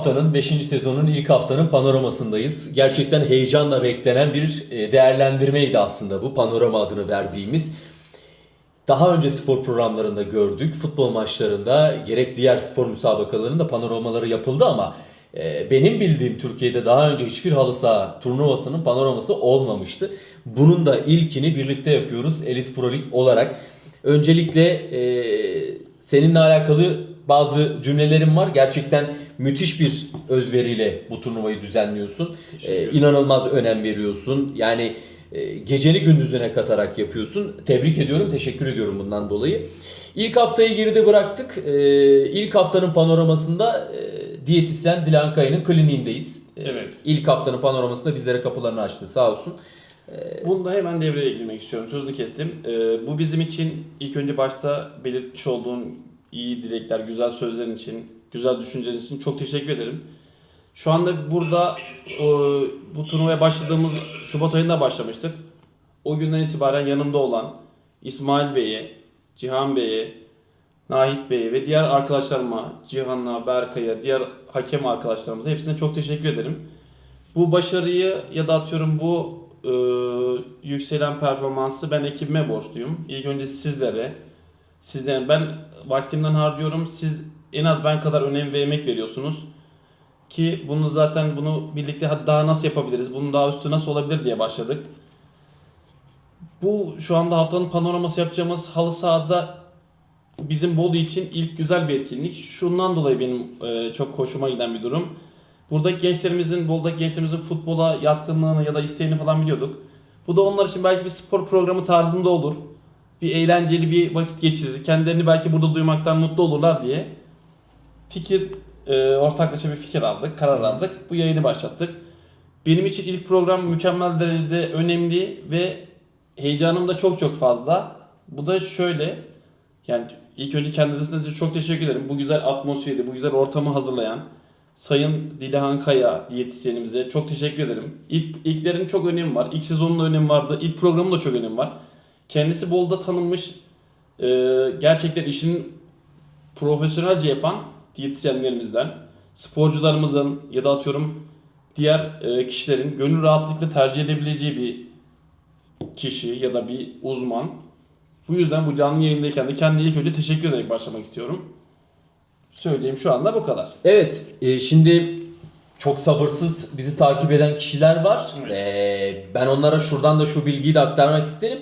haftanın 5. sezonun ilk haftanın panoramasındayız. Gerçekten heyecanla beklenen bir e, değerlendirmeydi aslında bu panorama adını verdiğimiz. Daha önce spor programlarında gördük. Futbol maçlarında gerek diğer spor müsabakalarında panoramaları yapıldı ama e, benim bildiğim Türkiye'de daha önce hiçbir halı saha turnuvasının panoraması olmamıştı. Bunun da ilkini birlikte yapıyoruz Elit Pro Lig olarak. Öncelikle e, seninle alakalı bazı cümlelerim var. Gerçekten müthiş bir özveriyle bu turnuvayı düzenliyorsun. E, ederiz. inanılmaz önem veriyorsun. Yani e, geceni gündüzüne katarak yapıyorsun. Tebrik ediyorum, teşekkür ediyorum bundan dolayı. İlk haftayı geride bıraktık. E, ilk haftanın panoramasında e, diyetisyen Dilan Kaya'nın kliniğindeyiz. E, Evet. İlk haftanın panoramasında bizlere kapılarını açtı sağ olsun. Bunda hemen devreye girmek istiyorum. Sözünü kestim. Ee, bu bizim için ilk önce başta belirtmiş olduğun iyi dilekler, güzel sözlerin için, güzel düşüncelerin için çok teşekkür ederim. Şu anda burada e, bu turnuvaya başladığımız Şubat ayında başlamıştık. O günden itibaren yanımda olan İsmail Bey'e, Cihan Bey'e, Nahit Bey'e ve diğer arkadaşlarıma, Cihan'a, Berkay'a, diğer hakem arkadaşlarımıza hepsine çok teşekkür ederim. Bu başarıyı ya da atıyorum bu e, yükselen performansı ben ekibime borçluyum. İlk önce sizlere, sizden ben vaktimden harcıyorum. Siz en az ben kadar önem ve emek veriyorsunuz. Ki bunu zaten bunu birlikte daha nasıl yapabiliriz, bunun daha üstü nasıl olabilir diye başladık. Bu şu anda haftanın panoraması yapacağımız halı sahada bizim Bolu için ilk güzel bir etkinlik. Şundan dolayı benim e, çok hoşuma giden bir durum. Buradaki gençlerimizin, Bolu'daki gençlerimizin futbola yatkınlığını ya da isteğini falan biliyorduk. Bu da onlar için belki bir spor programı tarzında olur. Bir eğlenceli bir vakit geçirir. Kendilerini belki burada duymaktan mutlu olurlar diye fikir, e, ortaklaşa bir fikir aldık, karar aldık. Bu yayını başlattık. Benim için ilk program mükemmel derecede önemli ve heyecanım da çok çok fazla. Bu da şöyle, yani ilk önce kendisine çok teşekkür ederim. Bu güzel atmosferi, bu güzel ortamı hazırlayan Sayın Dilahan Kaya diyetisyenimize çok teşekkür ederim. İlk, ilklerin çok önemi var. İlk sezonun da önemi vardı. İlk programın da çok önemi var. Kendisi Bolu'da tanınmış e, gerçekten işini profesyonelce yapan diyetisyenlerimizden, sporcularımızın ya da atıyorum diğer e, kişilerin gönül rahatlıkla tercih edebileceği bir kişi ya da bir uzman. Bu yüzden bu canlı yayındayken de kendine ilk önce teşekkür ederek başlamak istiyorum. Söyleyeyim şu anda bu kadar. Evet, e, şimdi çok sabırsız bizi takip eden kişiler var. Evet. E, ben onlara şuradan da şu bilgiyi de aktarmak isterim.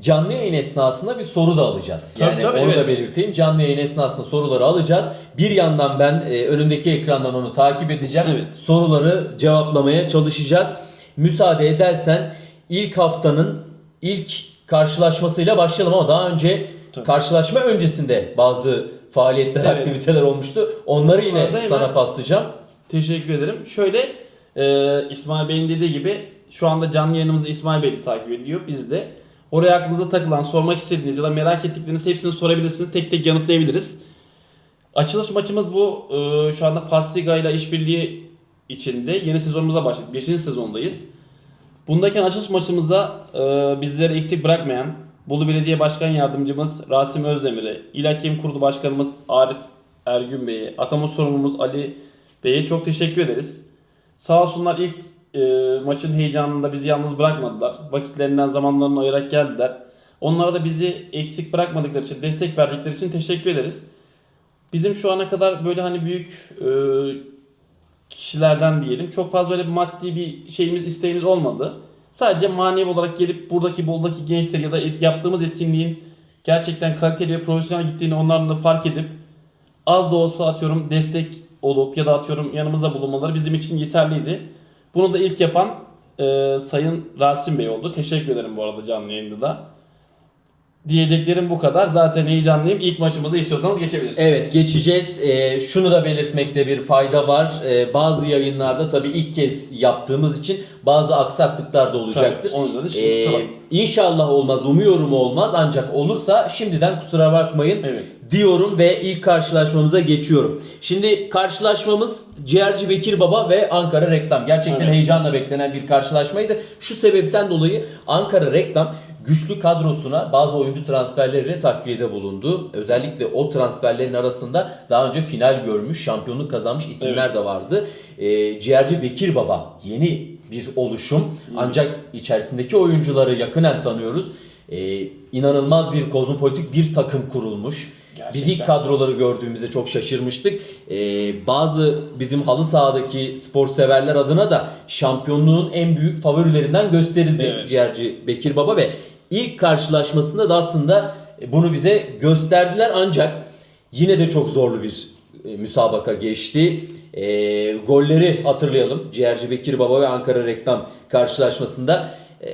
Canlı yayın esnasında bir soru da alacağız. Tabii, Yani tabii, onu da evet. belirteyim. Canlı yayın esnasında soruları alacağız. Bir yandan ben e, önümdeki ekrandan onu takip edeceğim. Evet. Soruları cevaplamaya çalışacağız. Müsaade edersen ilk haftanın ilk karşılaşmasıyla başlayalım ama daha önce Tabii. karşılaşma öncesinde bazı faaliyetler, Evet. aktiviteler olmuştu. Onları yine sana paslayacağım. Teşekkür ederim. Şöyle e, İsmail Bey'in dediği gibi şu anda canlı yayınımızı İsmail Bey de takip ediyor. Biz de. Oraya aklınıza takılan, sormak istediğiniz ya da merak ettikleriniz hepsini sorabilirsiniz. Tek tek yanıtlayabiliriz. Açılış maçımız bu. E, şu anda Pastiga ile işbirliği içinde yeni sezonumuza başladık. 5. sezondayız. Bundayken açılış maçımıza e, bizleri eksik bırakmayan Bolu Belediye Başkan Yardımcımız Rasim Özdemir'e, İl Hakem Kurulu Başkanımız Arif Ergün Bey'e, atama sorumlumuz Ali Bey'e çok teşekkür ederiz. Sağ olsunlar ilk e, maçın heyecanında bizi yalnız bırakmadılar. Vakitlerinden zamanlarını ayırarak geldiler. Onlara da bizi eksik bırakmadıkları için, destek verdikleri için teşekkür ederiz. Bizim şu ana kadar böyle hani büyük e, kişilerden diyelim çok fazla öyle bir maddi bir şeyimiz isteğimiz olmadı. Sadece manevi olarak gelip buradaki Bolu'daki gençleri ya da et- yaptığımız etkinliğin gerçekten kaliteli ve profesyonel gittiğini onların da fark edip az da olsa atıyorum destek olup ya da atıyorum yanımızda bulunmaları bizim için yeterliydi. Bunu da ilk yapan e, Sayın Rasim Bey oldu. Teşekkür ederim bu arada canlı yayında da. Diyeceklerim bu kadar. Zaten heyecanlıyım. İlk maçımıza istiyorsanız geçebiliriz. Evet geçeceğiz. Ee, şunu da belirtmekte bir fayda var. Ee, bazı yayınlarda tabii ilk kez yaptığımız için bazı aksaklıklar da olacaktır. Tabii, o yüzden de şimdi Ee, kusura bakmayın. İnşallah olmaz. Umuyorum olmaz. Ancak olursa şimdiden kusura bakmayın. Evet. Diyorum ve ilk karşılaşmamıza geçiyorum. Şimdi karşılaşmamız Ciğerci Bekir Baba ve Ankara Reklam. Gerçekten Evet. heyecanla beklenen bir karşılaşmaydı. Şu sebepten dolayı Ankara Reklam güçlü kadrosuna bazı oyuncu transferleriyle takviyede bulundu. Özellikle o transferlerin arasında daha önce final görmüş, şampiyonluk kazanmış isimler de vardı. E, ciğerci Bekir Baba yeni bir oluşum ancak içerisindeki oyuncuları yakinen tanıyoruz. E, inanılmaz bir kozmopolitik bir takım kurulmuş. Gerçekten. Biz ilk kadroları gördüğümüzde çok şaşırmıştık. Ee, bazı bizim halı sahadaki spor severler adına da şampiyonluğun en büyük favorilerinden gösterildi Evet. ciğerci Bekir Baba ve ilk karşılaşmasında da aslında bunu bize gösterdiler ancak yine de çok zorlu bir e, müsabaka geçti. E, golleri hatırlayalım. Ciğerci Bekir Baba ve Ankara Reklam karşılaşmasında e,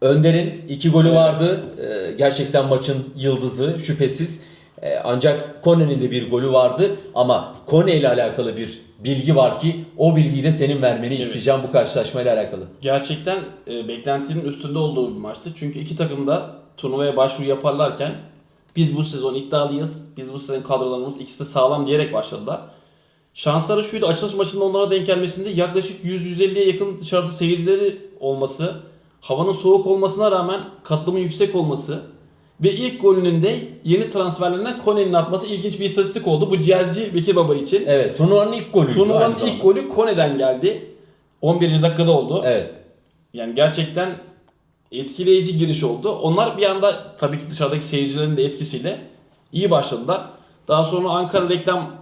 Önder'in iki golü vardı. E, gerçekten maçın yıldızı şüphesiz. E, ancak Kone'nin de bir golü vardı ama Kone ile alakalı bir bilgi var ki o bilgiyi de senin vermeni isteyeceğim bu karşılaşmayla alakalı. Gerçekten e, beklentinin üstünde olduğu bir maçtı. Çünkü iki takım da turnuvaya başvuru yaparlarken biz bu sezon iddialıyız. Biz bu sezon kadrolarımız ikisi de sağlam diyerek başladılar. Şansları şuydu açılış maçında onlara denk gelmesinde yaklaşık 100-150'ye yakın dışarıda seyircileri olması, havanın soğuk olmasına rağmen katılımın yüksek olması ve ilk golünün de yeni transferlerinden Kone'nin atması ilginç bir istatistik oldu. Bu ciğerci Bekir Baba için. Evet turnuvanın ilk golüydü. Turnuvanın ilk zamanda. golü Kone'den geldi. 11. dakikada oldu. Evet. Yani gerçekten etkileyici giriş oldu. Onlar bir anda tabii ki dışarıdaki seyircilerin de etkisiyle iyi başladılar. Daha sonra Ankara reklam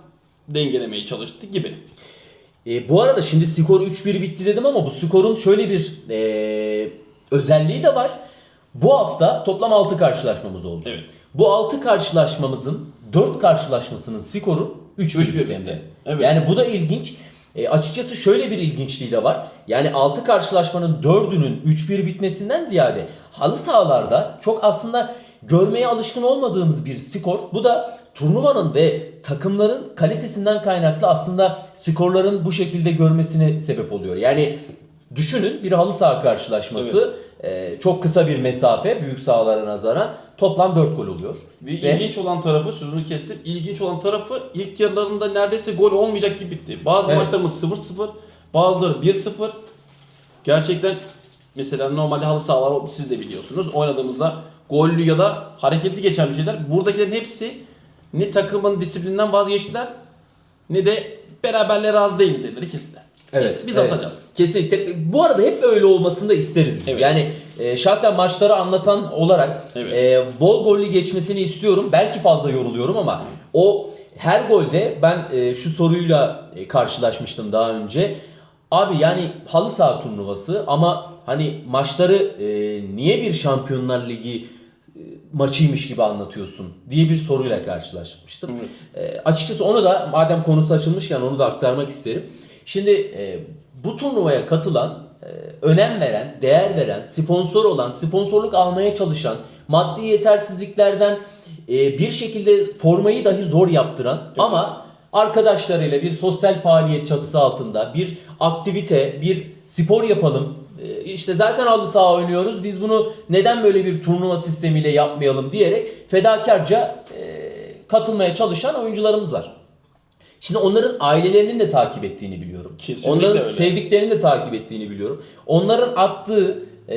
dengelemeye çalıştı gibi. E, bu arada şimdi skor 3-1 bitti dedim ama bu skorun şöyle bir e, özelliği de var. Bu hafta toplam 6 karşılaşmamız oldu. Evet. Bu 6 karşılaşmamızın 4 karşılaşmasının skoru 3-1 3-1 bitti. hem de. bitti. Evet. Yani bu da ilginç. E, açıkçası şöyle bir ilginçliği de var. Yani 6 karşılaşmanın 4'ünün 3-1 bitmesinden ziyade halı sahalarda çok aslında görmeye alışkın olmadığımız bir skor. Bu da turnuvanın ve takımların kalitesinden kaynaklı aslında skorların bu şekilde görmesine sebep oluyor. Yani düşünün bir halı saha karşılaşması e, çok kısa bir mesafe büyük sahalara nazaran toplam 4 gol oluyor. Ve, ilginç olan tarafı sözünü kestim. İlginç olan tarafı ilk yarılarında neredeyse gol olmayacak gibi bitti. Bazı Evet. maçlarımız 0-0, bazıları 1-0. Gerçekten mesela normalde halı sahalar siz de biliyorsunuz. Oynadığımızda gollü ya da hareketli geçen bir şeyler. Buradakilerin hepsi ne takımın disiplinden vazgeçtiler ne de beraberliğe razı değiliz dediler ikisi de. Biz, biz evet. atacağız. Kesinlikle. Bu arada hep öyle olmasını da isteriz biz. Evet. Yani e, şahsen maçları anlatan olarak Evet. e, bol gollü geçmesini istiyorum. Belki fazla yoruluyorum ama o her golde ben e, şu soruyla e, karşılaşmıştım daha önce. Abi yani halı saha turnuvası ama hani maçları e, niye bir Şampiyonlar Ligi e, maçıymış gibi anlatıyorsun diye bir soruyla karşılaşmıştım. E, açıkçası onu da madem konusu açılmışken onu da aktarmak isterim. Şimdi e, bu turnuvaya katılan, e, önem veren, değer veren, sponsor olan, sponsorluk almaya çalışan, maddi yetersizliklerden e, bir şekilde formayı dahi zor yaptıran ama arkadaşlarıyla bir sosyal faaliyet çatısı altında bir aktivite, bir spor yapalım. E, işte zaten halı saha oynuyoruz. Biz bunu neden böyle bir turnuva sistemiyle yapmayalım diyerek fedakarca e, katılmaya çalışan oyuncularımız var. Şimdi onların ailelerinin de takip ettiğini biliyorum. Kesinlikle onların öyle. sevdiklerini de takip ettiğini biliyorum. Onların attığı e,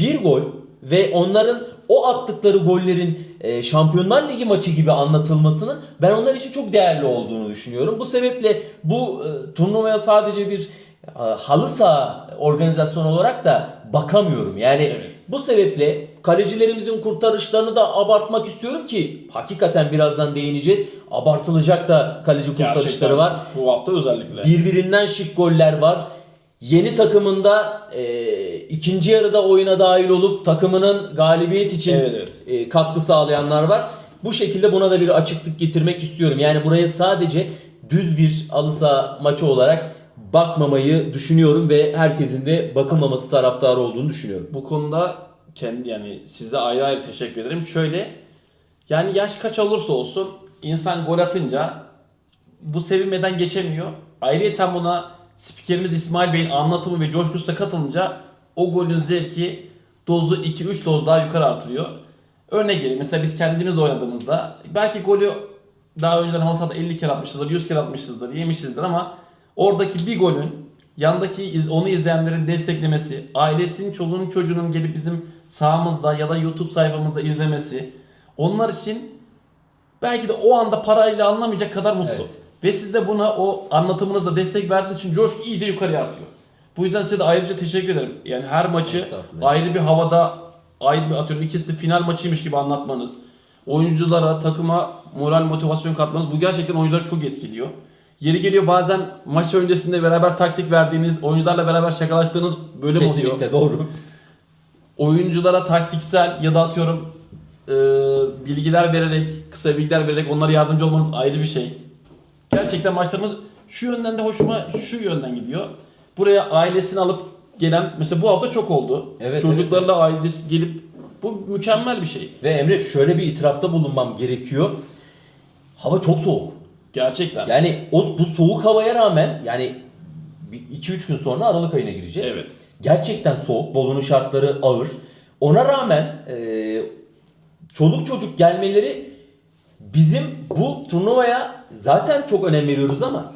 bir gol ve onların o attıkları gollerin e, Şampiyonlar Ligi maçı gibi anlatılmasının ben onlar için çok değerli olduğunu düşünüyorum. Bu sebeple bu e, turnuvaya sadece bir e, halı saha organizasyonu olarak da bakamıyorum. Yani Evet. Bu sebeple kalecilerimizin kurtarışlarını da abartmak istiyorum ki hakikaten birazdan değineceğiz. Abartılacak da kaleci kurtarışları Gerçekten var. Bu hafta özellikle. Birbirinden şık goller var. Yeni takımında e, ikinci yarıda oyuna dahil olup takımının galibiyet için Evet, evet. e, katkı sağlayanlar var. Bu şekilde buna da bir açıklık getirmek istiyorum. Yani buraya sadece düz bir halı saha maçı olarak bakmamayı düşünüyorum ve herkesin de bakılmaması taraftarı olduğunu düşünüyorum. Bu konuda kendi yani size ayrı ayrı teşekkür ederim. Şöyle yani yaş kaç olursa olsun insan gol atınca bu sevinmeden geçemiyor. Ayrıca buna spikerimiz İsmail Bey'in anlatımı ve coşkusu da katılınca o golün zevki dozu 2-3 doz daha yukarı artırıyor. Örnek vereyim mesela biz kendimiz oynadığımızda belki golü daha önceden halı sahada 50 kere atmışızdır, 100 kere atmışızdır, yemişizdir ama oradaki bir golün yandaki onu izleyenlerin desteklemesi, ailesinin, çoluğunun, çocuğunun gelip bizim sahamızda ya da YouTube sayfamızda izlemesi, onlar için belki de o anda parayla anlamayacak kadar mutlu. Evet. Ve siz de buna o anlatımınızla destek verdiğiniz için coşku iyice yukarıya artıyor. Bu yüzden size de ayrıca teşekkür ederim. Yani her maçı ayrı bir havada, ayrı bir atıyorum ikisi de final maçıymış gibi anlatmanız, oyunculara, takıma moral motivasyon katmanız bu gerçekten oyuncuları çok etkiliyor. Yeri geliyor bazen maç öncesinde beraber taktik verdiğiniz, oyuncularla beraber şakalaştığınız bölüm oluyor Kesinlikle doğru. oyunculara taktiksel ya da atıyorum e, bilgiler vererek, kısa bilgiler vererek onlara yardımcı olmanız ayrı bir şey. Gerçekten maçlarımız şu yönden de hoşuma şu yönden gidiyor. Buraya ailesini alıp gelen mesela bu hafta çok oldu. Evet, Çocuklarla ailesi gelip bu mükemmel bir şey. Ve Emre şöyle bir itirafta bulunmam gerekiyor. Hava çok soğuk. Gerçekten. Yani o bu soğuk havaya rağmen yani 2-3 gün sonra Aralık ayına gireceğiz. Evet. Gerçekten soğuk. Bolu'nun şartları ağır. Ona rağmen e, çoluk çocuk gelmeleri bizim bu turnuvaya zaten çok önem veriyoruz ama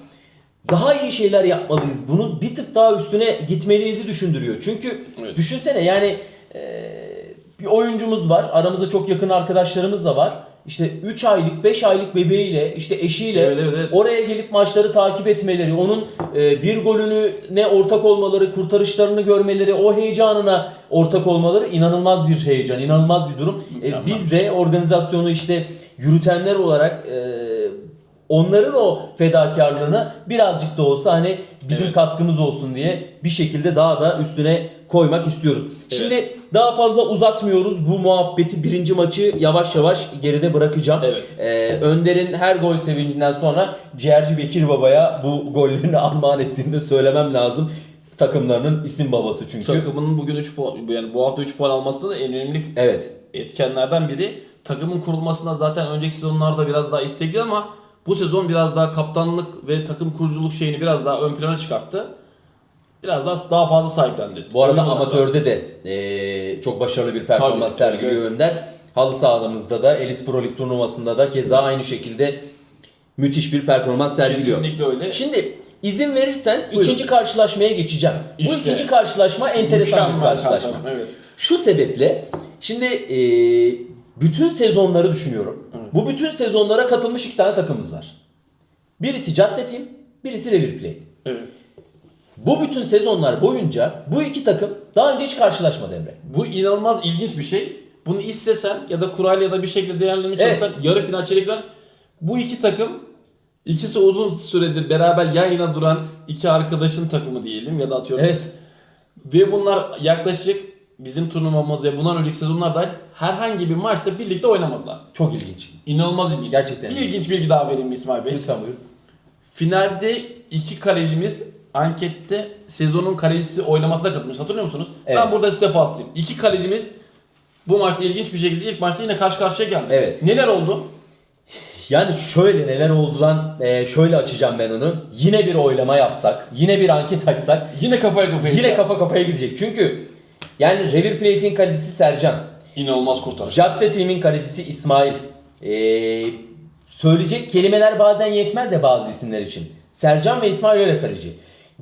daha iyi şeyler yapmalıyız. Bunun bir tık daha üstüne gitmeliyizi düşündürüyor. Çünkü Evet. düşünsene yani e, bir oyuncumuz var. Aramızda çok yakın arkadaşlarımız da var. İşte 3 aylık, 5 aylık bebeğiyle, işte eşiyle Evet, evet, evet. oraya gelip maçları takip etmeleri, onun e, bir golünü ne ortak olmaları, kurtarışlarını görmeleri, o heyecanına ortak olmaları inanılmaz bir heyecan, inanılmaz bir durum. E, biz de organizasyonu işte yürütenler olarak e, onların o fedakarlığına birazcık da olsa hani bizim Evet. katkımız olsun diye bir şekilde daha da üstüne koymak istiyoruz. Şimdi daha fazla uzatmıyoruz. Bu muhabbeti birinci maçı yavaş yavaş geride bırakacağım. Evet. Ee, Önder'in her gol sevincinden sonra Ciğerci Bekir Baba'ya bu gollerini armağan ettiğini de söylemem lazım. Takımlarının isim babası çünkü. Takımının bugün 3 puan yani bu hafta 3 puan alması da en önemli Evet. etkenlerden biri. Takımın kurulmasında zaten önceki sezonlarda biraz daha istekli ama bu sezon biraz daha kaptanlık ve takım kuruculuk şeyini biraz daha ön plana çıkarttı. Biraz daha daha fazla sahiplendi. Bu arada Oyuncular da- amatörde de eee, çok başarılı bir performans Tabii, sergiliyor evet. Önder. Halı sahamızda da Elit Pro Lig turnuvasında da keza aynı şekilde müthiş bir performans sergiliyor. Kesinlikle öyle. Şimdi izin verirsen Buyurun. ikinci karşılaşmaya geçeceğim. Bu İşte. ikinci karşılaşma enteresan bir Mükemmel karşılaşma. Evet. Şu sebeple şimdi eee, bütün sezonları düşünüyorum. Bu bütün sezonlara katılmış iki tane takımımız var. Birisi Cadde Team, birisi River Plate. Evet. Bu bütün sezonlar boyunca bu iki takım daha önce hiç karşılaşmadı Emre. Bu inanılmaz ilginç bir şey. Bunu istesen ya da kurayla ya da bir şekilde değerlendirmeye Evet. çalışsan yarı final çeyrek final bu iki takım ikisi uzun süredir beraber yan yana duran iki arkadaşın takımı diyelim ya da atıyorum. Evet. Ve bunlar yaklaşık bizim turnuvamız ve bundan önceki sezonlar dahil herhangi bir maçta birlikte oynamadılar. Çok ilginç. İnanılmaz ilginç. Gerçekten Bir ilginç. bilgi daha vereyim mi İsmail Bey. Lütfen buyur. Finalde iki kalecimiz ankette sezonun kalecisi oylamasına katılmış. Hatırlıyor musunuz? Evet. Ben burada size paslayayım. İki kalecimiz bu maçta ilginç bir şekilde ilk maçta yine karşı karşıya geldi. Evet. Neler oldu? Yani şöyle neler oldudan e, şöyle açacağım ben onu. Yine bir oylama yapsak, yine bir anket açsak Yine kafaya kafaya. yine kafa kafaya gidecek. Çünkü yani River Plate'in kalecisi Sercan, İnanılmaz kurtarış. Cadde Team'in kalecisi İsmail. Ee, söyleyecek kelimeler bazen yetmez ya bazı isimler için. Sercan ve İsmail öyle kaleci.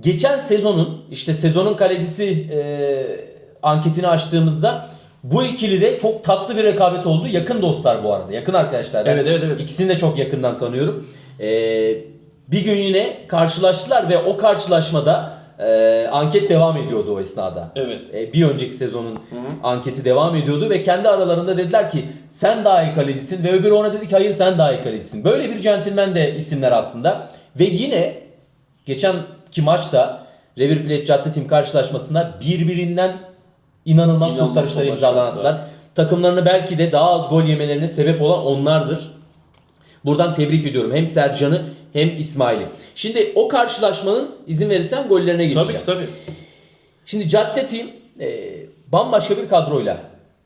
Geçen sezonun işte sezonun kalecisi e, anketini açtığımızda bu ikili de çok tatlı bir rekabet oldu. Yakın dostlar bu arada. Yakın arkadaşlar. Ben Evet, evet, evet. İkisini de çok yakından tanıyorum. Ee, bir gün yine karşılaştılar ve o karşılaşmada e, anket devam ediyordu o esnada. Evet. E, bir önceki sezonun anketi devam ediyordu ve kendi aralarında dediler ki sen daha iyi kalecisin ve öbürü ona dedi ki hayır sen daha iyi kalecisin. Böyle bir centilmen de isimler aslında ve yine geçenki maçta River Plate Cadde Team karşılaşmasında birbirinden inanılmaz, İnanılmaz kurtarışlar imzaladılar. Takımlarını belki de daha az gol yemelerine sebep olan onlardır. Buradan tebrik ediyorum hem Sercan'ı hem İsmail'i. Şimdi o karşılaşmanın izin verirsen gollerine geçeceğim. Tabii ki tabii. Şimdi Cadde Team e, bambaşka bir kadroyla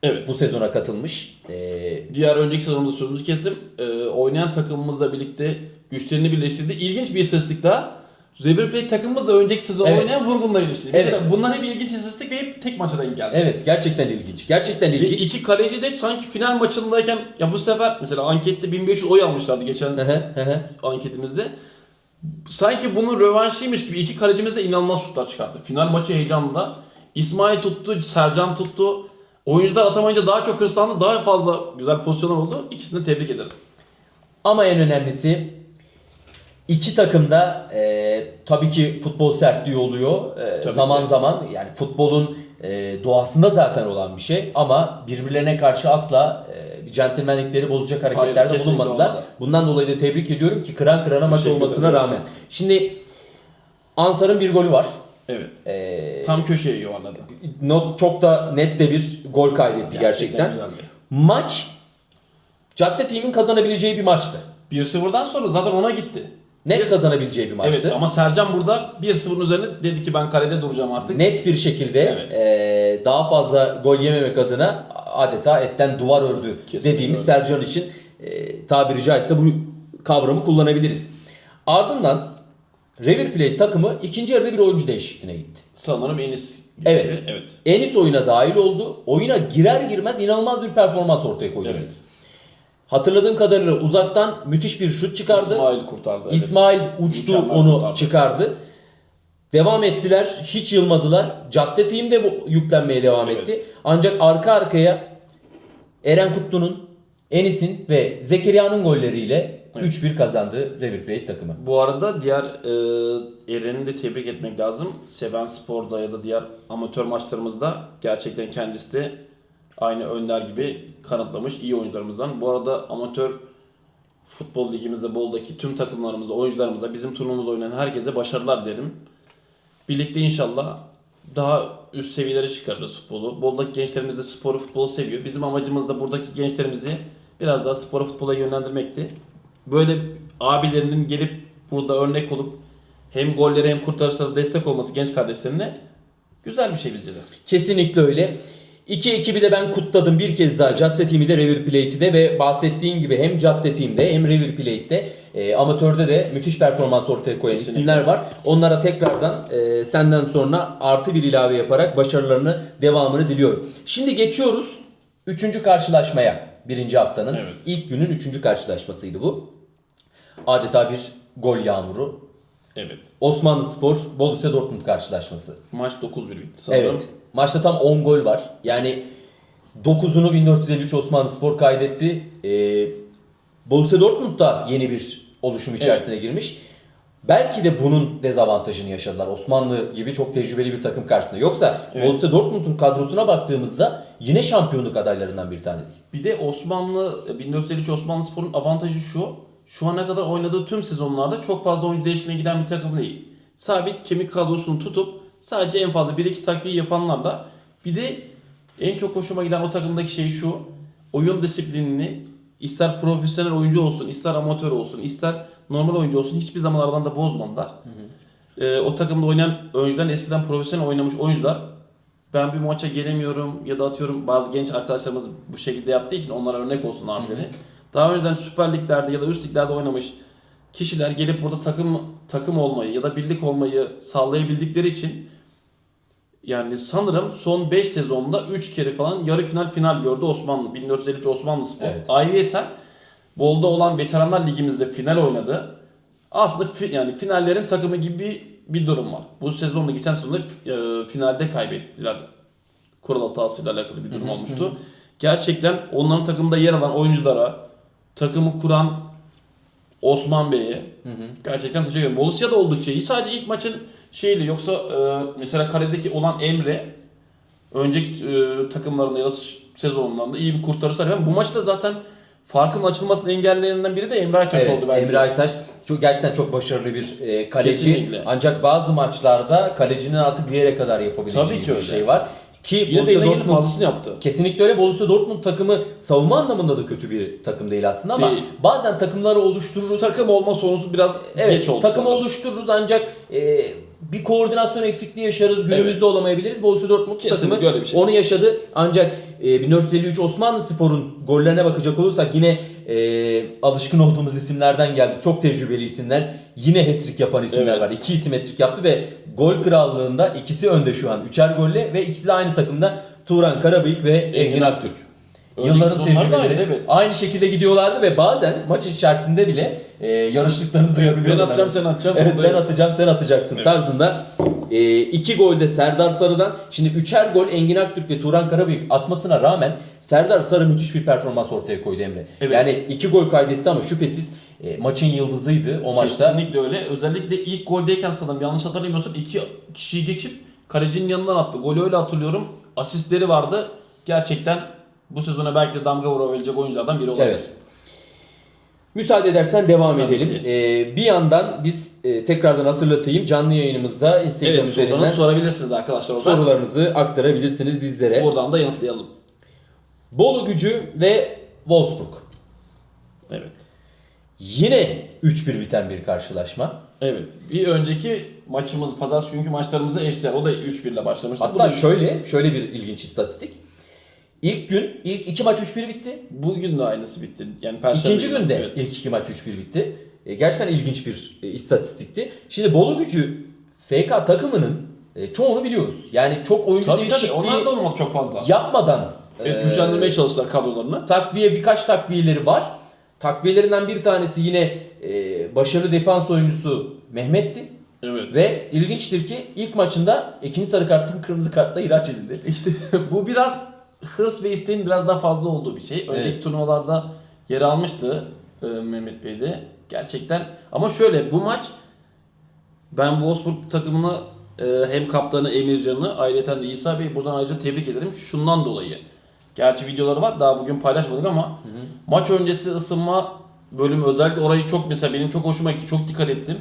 Evet. bu sezona katılmış. E, Diğer önceki sezonda sözünüzü kestim. Ee, oynayan takımımızla birlikte güçlerini birleştirdi. İlginç bir istatistik daha. River Plate takımımız da önceki sezon Evet. oynayan Vurgun'la ilişkili. Evet. Mesela bunlar hep ilginç istatistik ve hep tek maça denk geldi. evet gerçekten ilginç. Gerçekten Ve ilginç. iki kaleci de sanki final maçındayken ya bu sefer mesela ankette 1500 oy almışlardı geçen anketimizde. sanki bunun rövanşıymış gibi iki kalecimiz de inanılmaz şutlar çıkarttı. Final maçı heyecanında. İsmail tuttu, Sercan tuttu. Oyuncular atamayınca daha çok hırslandı. Daha fazla güzel pozisyonlar oldu. İkisini de tebrik ederim. Ama en önemlisi iki takım da e, tabii ki futbol sertliği oluyor. E, Tabii zaman ki. zaman yani futbolun e, doğasında zaten olan bir şey ama birbirlerine karşı asla e, centilmenlikleri bozacak hareketlerde kesinlikle bulunmadılar. olmadı. Bundan dolayı da tebrik ediyorum ki kıran kırana maç Teşekkür olmasına ederim. rağmen. Şimdi Ansar'ın bir golü var. Evet. E, Tam köşeye yuvarladı. not çok da net de bir gol kaydetti gerçekten. güzeldi. Maç Cadde Team'in kazanabileceği bir maçtı. 1-0'dan sonra zaten ona gitti. Net kazanabileceği bir maçtı. Evet ama Sercan burada 1-0'ın üzerine dedi ki ben kalede duracağım artık. net bir şekilde Evet. eee, daha fazla gol yememek adına adeta etten duvar ördü Kesinlikle dediğimiz öyle. Sercan için eee tabiri caizse bu kavramı kullanabiliriz. Ardından River Plate takımı ikinci yarıda bir oyuncu değişikliğine gitti. Sanırım Enis. Evet. Evet. Enis oyuna dahil oldu. Oyuna girer girmez inanılmaz bir performans ortaya koydu. Evet. Hatırladığım kadarıyla uzaktan müthiş bir şut çıkardı. İsmail kurtardı. evet. İsmail uçtu Mükemmel onu kurtardı. çıkardı. Devam ettiler. Hiç yılmadılar. Cadde team de bu yüklenmeye devam Evet. etti. Ancak arka arkaya Eren Kutlu'nun, Enis'in ve Zekeriya'nın golleriyle Evet. 3-1 kazandı River Plate takımı. Bu arada diğer e, Eren'i de tebrik etmek lazım. Seven Spor'da ya da diğer amatör maçlarımızda gerçekten kendisi de aynı Önder gibi kanıtlamış iyi oyuncularımızdan. Bu arada amatör futbol ligimizde Bol'daki tüm takımlarımıza, oyuncularımıza, bizim turnuvamızda oynayan herkese başarılar derim. Birlikte inşallah daha üst seviyelere çıkarırız futbolu. Bol'daki gençlerimiz de sporu, futbolu seviyor. Bizim amacımız da buradaki gençlerimizi biraz daha spora, futbola yönlendirmekti. Böyle abilerinin gelip burada örnek olup hem golleri hem kurtarışlara destek olması genç kardeşlerine güzel bir şey bizce de. Kesinlikle öyle. İki ekibi de ben kutladım bir kez daha Cadde Team'i de River Plate'i de ve bahsettiğin gibi hem Cadde Team'de hem River Plate'de e, amatörde de müthiş performans ortaya koyan Kesinlikle. isimler var. Onlara tekrardan e, senden sonra artı bir ilave yaparak başarılarını devamını diliyorum. Şimdi geçiyoruz üçüncü karşılaşmaya. Birinci haftanın Evet. ilk günün üçüncü karşılaşmasıydı bu. Adeta bir gol yağmuru. Evet. Osmanlı Spor Borussia Dortmund karşılaşması. Maç 9-1 bitti sanırım. Evet. Maçta tam 10 gol var. Yani 9'unu 1453 Osmanlı Spor kaydetti. Ee, Borussia Dortmund da yeni bir oluşum içerisine girmiş. Belki de bunun dezavantajını yaşadılar. Osmanlı gibi çok tecrübeli bir takım karşısında. Yoksa Evet. Borussia Dortmund'un kadrosuna baktığımızda yine şampiyonluk adaylarından bir tanesi. Bir de Osmanlı 1453 Osmanlı Spor'un avantajı şu. Şu ana kadar oynadığı tüm sezonlarda çok fazla oyuncu değişikliğine giden bir takım değil. Sabit kemik kadrosunu tutup sadece en fazla 1-2 takviye yapanlarla bir de en çok hoşuma giden o takımdaki şey şu. Oyun disiplinini ister profesyonel oyuncu olsun, ister amatör olsun, ister normal oyuncu olsun hiçbir zaman aradan da bozmadılar. Ee, o takımda oynayan oyuncuların eskiden profesyonel oynamış oyuncular ben bir maça gelemiyorum ya da atıyorum bazı genç arkadaşlarımız bu şekilde yaptığı için onlara örnek olsun abileri. Daha önceden Süper Liglerde ya da üst liglerde oynamış kişiler gelip burada takım takım olmayı ya da birlik olmayı sağlayabildikleri için yani sanırım son 5 sezonda 3 kere falan yarı final final gördü Osmanlı. 1453 Osmanlı Spor. Evet. Ayrıyeten Bol'da olan Veteranlar Ligimizde final oynadı. Aslında fi- yani finallerin takımı gibi bir durum var. Bu sezonda geçen sezonda e, finalde kaybettiler. Kural hatasıyla alakalı bir durum olmuştu. Gerçekten onların takımında yer alan oyunculara, takımı kuran Osman Bey'e gerçekten teşekkür ederim. Borussia da oldukça iyi. Sadece ilk maçın şeyle yoksa e, mesela kaledeki olan Emre önceki e, takımlarında ya da sezonlarında iyi bir kurtarışlar. Ben bu maçta zaten farkın açılmasının engellerinden biri de Emre Aytaş Evet, oldu bence. Emre Aytaş çok gerçekten çok başarılı bir e, kaleci. Kesinlikle. Ancak bazı maçlarda kalecinin artık bir yere kadar yapabileceği Tabii ki bir öyle. şey var. Ki Yine de Borussia yine Dortmund fazlasını yaptı. Kesinlikle öyle. Borussia Dortmund takımı savunma anlamında da kötü bir takım değil aslında ama Değil. bazen takımları oluştururuz. Takım olma sonusu biraz evet, geç oldu. takım sanırım. oluştururuz ancak e, bir koordinasyon eksikliği yaşarız. Günümüzde Evet. olamayabiliriz. Borussia Dortmund Kesinlikle takımı bir şey. onu yaşadı. Ancak e, 1453 Osmanlı Spor'un gollerine bakacak olursak yine e, alışkın olduğumuz isimlerden geldi. Çok tecrübeli isimler. Yine hat-trick yapan isimler Evet. var. İki isim hat-trick yaptı ve gol krallığında ikisi önde şu an. Üçer golle ve ikisi de aynı takımda Turan Karabıyık ve Engin Aktürk. Yılların sezonlarda da tecrübeleri evet. aynı şekilde gidiyorlardı ve bazen maçın içerisinde bile e, yarıştıklarını duyabiliyorlar. Ben atacağım sen atacaksın. Evet ben atacağım sen atacaksın tarzında. E, iki gol de Serdar Sarı'dan. Şimdi üçer gol Engin Aktürk ve Turan Karabıyık atmasına rağmen Serdar Sarı müthiş bir performans ortaya koydu Emre. Evet. Yani iki gol kaydetti ama şüphesiz e, maçın yıldızıydı o maçta. Kesinlikle öyle. Özellikle ilk goldeyken sanırım yanlış hatırlamıyorsam iki kişiyi geçip kalecinin yanından attı. Golü öyle hatırlıyorum. Asistleri vardı. Gerçekten bu sezona belki de damga vurabilecek oyunculardan biri olabilir. Evet. Müsaade edersen devam Tabii edelim. ki. E, bir yandan biz e, tekrardan hatırlatayım canlı yayınımızda Instagram Evet, üzerinden sorularınızı sorabilirsiniz arkadaşlar oradan. sorularınızı aktarabilirsiniz bizlere. Oradan da yanıtlayalım. Bolu Gücü ve Wolfsburg. Evet. Yine 3-1 biten bir karşılaşma. Evet. Bir önceki maçımız, pazartesi günkü maçlarımızı eşdeğer. O da 3-1 ile başlamıştı. Hatta şöyle şöyle bir ilginç istatistik. İlk gün ilk iki maç 3-1 bitti. Bugün de aynısı bitti. Yani Perşembe İkinci günde Evet. ilk iki maç 3-1 bitti. E, gerçekten ilginç bir e, istatistikti. Şimdi Bolu Gücü FK takımının e, çoğunu biliyoruz. Yani çok oyuncu Tabii tabii. değişikliği Onlar da olmak çok fazla. yapmadan Evet, güçlendirmeye çalıştılar kadrolarını. takviye birkaç takviyeleri var. Takviyelerinden bir tanesi yine e, başarılı defans oyuncusu Mehmet'ti. Evet. Ve ilginçtir ki ilk maçında ikinci sarı karttan kırmızı kartla ihraç edildi. İşte bu biraz hırs ve isteğin biraz daha fazla olduğu bir şey. Önceki Evet. turnuvalarda yer almıştı e, Mehmet Bey de. Gerçekten ama şöyle bu maç ben Wolfsburg takımını e, hem kaptanı Emircan'ı ayrıca de İsa Bey buradan ayrıca tebrik ederim. Şundan dolayı. Gerçi videoları var daha bugün paylaşmadık ama maç öncesi ısınma bölümü özellikle orayı çok mesela benim çok hoşuma gitti. Çok dikkat ettim.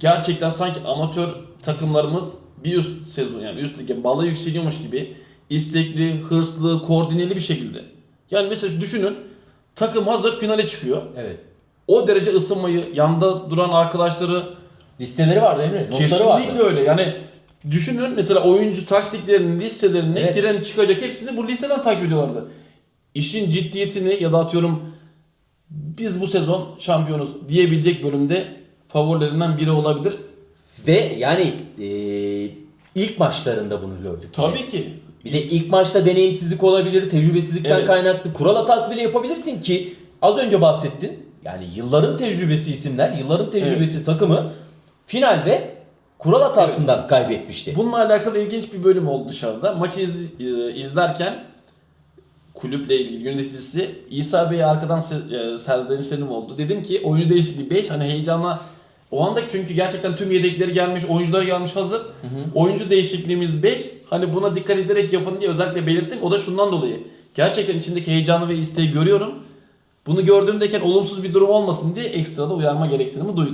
Gerçekten sanki amatör takımlarımız bir üst sezon yani üst lige balı yükseliyormuş gibi istekli, hırslı, koordineli bir şekilde. Yani mesela düşünün takım hazır finale çıkıyor. Evet. O derece ısınmayı, yanda duran arkadaşları Listeleri vardı Emre. Notları kesinlikle vardı. öyle. Yani düşünün mesela oyuncu taktiklerini, listelerini, Evet. giren çıkacak hepsini bu listeden takip ediyorlardı. İşin ciddiyetini ya da atıyorum biz bu sezon şampiyonuz diyebilecek bölümde favorilerinden biri olabilir. Ve yani e, ilk maçlarında bunu gördük. Tabii ki. Bir de ilk maçta deneyimsizlik olabilir, tecrübesizlikten Evet. kaynaklı kural hatası bile yapabilirsin ki az önce bahsettin. Yani yılların tecrübesi isimler, yılların tecrübesi takımı finalde kural hatasından kaybetmişti. Bununla alakalı ilginç bir bölüm oldu dışarıda. Maçı iz- e, izlerken kulüple ilgili yöneticisi İsa Bey'e arkadan se- e, serzenişlerim oldu. Dedim ki oyuncu değişikliği 5 hani heyecanla o anda çünkü gerçekten tüm yedekleri gelmiş, oyuncular gelmiş hazır. Oyuncu değişikliğimiz 5. Hani buna dikkat ederek yapın diye özellikle belirttim. O da şundan dolayı. Gerçekten içindeki heyecanı ve isteği görüyorum. Bunu gördüğümdeyken olumsuz bir durum olmasın diye ekstra da uyarma gereksinimi duydum.